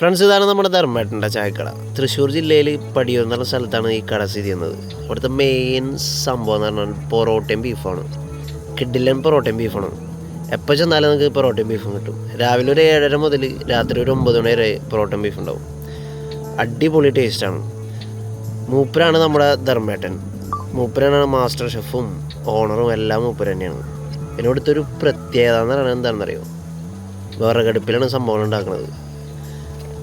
Friends ഇതാണ് നമ്മുടെ ധർമ്മേട്ടന്റെ ചായക്കട. തൃശ്ശൂർ ജില്ലയിൽ പടിയൂർ എന്ന് സ്ഥലത്താണ് ഈ കട സ്ഥിതി ചെയ്യുന്നത്. ഇവിടുത്തെ മെയിൻ സംഭവം എന്ന് പറഞ്ഞാൽ പൊറോട്ടയും ബീഫാണ് കിഡിലൻ പൊറോട്ടയും ബീഫാണ് എപ്പോൾ ചെന്നാലും നിങ്ങൾക്ക് പൊറോട്ടയും ബീഫും കിട്ടും. രാവിലെ ഒരു ഏഴര മുതൽ രാത്രി ഒരു ഒമ്പത് മണി വരെ പൊറോട്ടയും ബീഫ് ഉണ്ടാവും. അടിപൊളി ടേസ്റ്റാണ് മൂപ്പരാണ് നമ്മുടെ ധർമ്മേട്ടൻ. മൂപ്പരാണ് മാസ്റ്റർ ഷെഫും ഓണറും എല്ലാം മൂപ്പര തന്നെയാണ്. ഇവിടുത്തെ പ്രത്യേകത എന്ന് പറയുന്നത് എന്താണെന്നറിയോ? വിറകടുപ്പിലാണ് സംഭവം ഉണ്ടാക്കുന്നത്.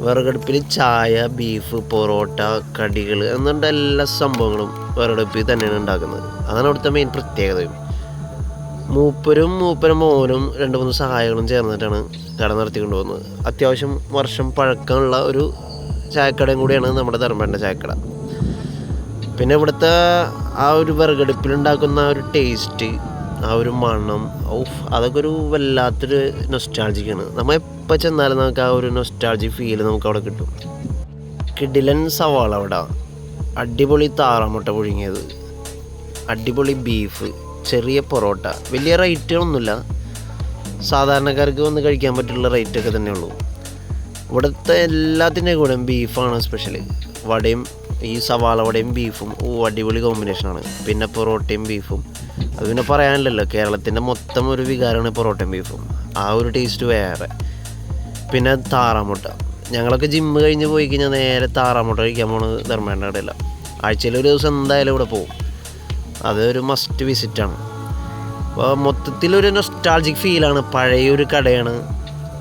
വിറകടുപ്പിൽ ചായ ബീഫ് പൊറോട്ട കടികൾ എന്നുണ്ട് എല്ലാ സംഭവങ്ങളും വിറകടുപ്പിൽ തന്നെയാണ് ഉണ്ടാക്കുന്നത്. അതാണ് അവിടുത്തെ മെയിൻ പ്രത്യേകതയും. മൂപ്പരും മൂപ്പരും മോനും രണ്ട് മൂന്ന് സഹായികളും ചേർന്നിട്ടാണ് കട നടത്തിക്കൊണ്ട് പോകുന്നത്. അത്യാവശ്യം വർഷം പഴക്കമുള്ള ഒരു ചായക്കടയും കൂടിയാണ് നമ്മുടെ ധർമ്മന്റെ ചായക്കട. പിന്നെ ഇവിടുത്തെ ആ ഒരു വിറകടുപ്പിലുണ്ടാക്കുന്ന ആ ഒരു ടേസ്റ്റ് ആ ഒരു മണം ഔഫ് അതൊക്കെ ഒരു വല്ലാത്തൊരു നൊസ്റ്റാൾജിക്കാണ് നമ്മൾ എപ്പോൾ ചെന്നാലും നമുക്ക് ആ ഒരു നൊസ്റ്റാൾജി ഫീൽ നമുക്ക് അവിടെ കിട്ടും. കിഡിലൻ സവാള അവിടെ അടിപൊളി താറാമുട്ട പുഴുങ്ങിയത്. അടിപൊളി ബീഫ് ചെറിയ പൊറോട്ട. വലിയ റേറ്റുകളൊന്നുമില്ല സാധാരണക്കാർക്ക് വന്ന് കഴിക്കാൻ പറ്റുള്ള റേറ്റൊക്കെ തന്നെ ഉള്ളൂ. ഇവിടുത്തെ എല്ലാത്തിന്റെ കൂടെ ബീഫാണ് സ്പെഷ്യൽ വടയും ഈ സവാള വടയും ബീഫും ഓ അടിപൊളി കോമ്പിനേഷനാണ് പിന്നെ പൊറോട്ടയും ബീഫും അത് പിന്നെ പറയാനില്ലല്ലോ കേരളത്തിന്റെ മൊത്തം ഒരു വികാരമാണ് പൊറോട്ടയും ബീഫും. ആ ഒരു ടേസ്റ്റ് വേറെ. പിന്നെ താറാമുട്ട. ഞങ്ങളൊക്കെ ജിമ്മ് കഴിഞ്ഞ് പോയി കഴിഞ്ഞാൽ നേരെ താറാമുട്ട കഴിക്കാൻ പോണത് ധർമ്മേണ്ട കടയില്ല ആഴ്ചയിൽ ഒരു ദിവസം എന്തായാലും ഇവിടെ പോകും. അതൊരു മസ്റ്റ് വിസിറ്റാണ് അപ്പോൾ മൊത്തത്തിലൊരു നൊസ്റ്റാൾജിക് ഫീലാണ് പഴയൊരു കടയാണ്.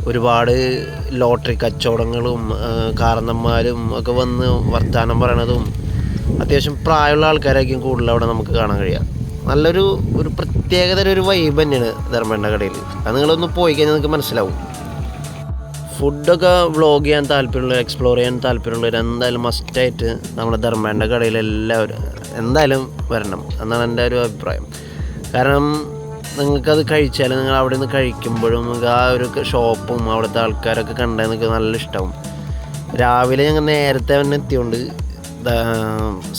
ഒരുപാട് ലോട്ടറി കച്ചവടങ്ങളും കാരണന്മാരും ഒക്കെ വന്ന് വർത്തമാനം പറയണതും അത്യാവശ്യം പ്രായമുള്ള ആൾക്കാരായിരിക്കും കൂടുതൽ അവിടെ നമുക്ക് കാണാൻ കഴിയുക. നല്ലൊരു ഒരു പ്രത്യേകതര ഒരു വൈബ് തന്നെയാണ് ധർമ്മേണ്ട കടയിൽ അത് നിങ്ങളൊന്ന് പോയി കഴിഞ്ഞാൽ നിങ്ങൾക്ക് മനസ്സിലാവും. ഫുഡൊക്കെ വ്ളോഗ് ചെയ്യാൻ താല്പര്യമുള്ളവർ എക്സ്പ്ലോർ ചെയ്യാൻ താല്പര്യമുള്ളവർ എന്തായാലും മസ്റ്റായിട്ട് നമ്മുടെ ധർമ്മേന്റെ കടയിൽ എല്ലാവരും എന്തായാലും വരണം എന്നാണ് എന്റെ ഒരു അഭിപ്രായം. കാരണം നിങ്ങൾക്കത് കഴിച്ചാൽ നിങ്ങൾ അവിടെ നിന്ന് കഴിക്കുമ്പോഴും നിങ്ങൾക്ക് ആ ഒരു ഷോപ്പും അവിടുത്തെ ആൾക്കാരൊക്കെ കണ്ടാൽ നിങ്ങൾക്ക് നല്ല ഇഷ്ടമാവും രാവിലെ ഞങ്ങൾ നേരത്തെ തന്നെ എത്തിയോണ്ട്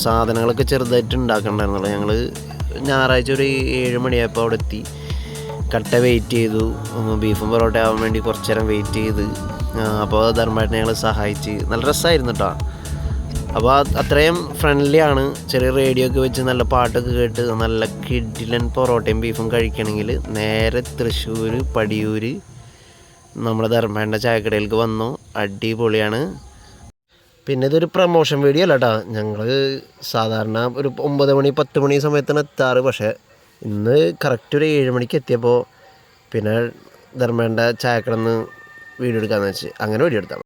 സാധനങ്ങളൊക്കെ ചെറുതായിട്ട് ഉണ്ടാക്കണ്ടായിരുന്നുള്ളൂ ഞങ്ങൾ ഞായറാഴ്ച ഒരു ഏഴ് മണിയായപ്പോൾ അവിടെ എത്തി കട്ട വെയിറ്റ് ചെയ്തു. ബീഫും പൊറോട്ട ആവാൻ വേണ്ടി കുറച്ച് നേരം വെയിറ്റ് ചെയ്ത് അപ്പോൾ ധർമ്മമായിട്ട് ഞങ്ങൾ സഹായിച്ച്. നല്ല രസമായിരുന്നു കേട്ടോ അപ്പോൾ അത്രയും ഫ്രണ്ട്ലി ആണ്. ചെറിയ റേഡിയോ ഒക്കെ വെച്ച് നല്ല പാട്ടൊക്കെ കേട്ട് നല്ല കിഡിലൻ പൊറോട്ടയും ബീഫും കഴിക്കണമെങ്കിൽ നേരെ തൃശ്ശൂർ പടിയൂർ നമ്മുടെ ധർമ്മേണ്ട ചായക്കടയിലേക്ക് വന്നു. അടിപൊളിയാണ്. പിന്നെ ഇതൊരു പ്രമോഷൻ വീഡിയോ അല്ല കേട്ടോ ഞങ്ങൾ സാധാരണ ഒരു ഒമ്പത് മണി പത്ത് മണി സമയത്താണ് എത്താറ്. പക്ഷേ ഇന്ന് കറക്റ്റ് ഒരു ഏഴ് മണിക്ക് എത്തിയപ്പോൾ പിന്നെ ധർമ്മേണ്ട ചായക്കടന്ന് വീഡിയോ എടുക്കാമെന്ന് വെച്ച്. അങ്ങനെ വീഡിയോ എടുത്താണ്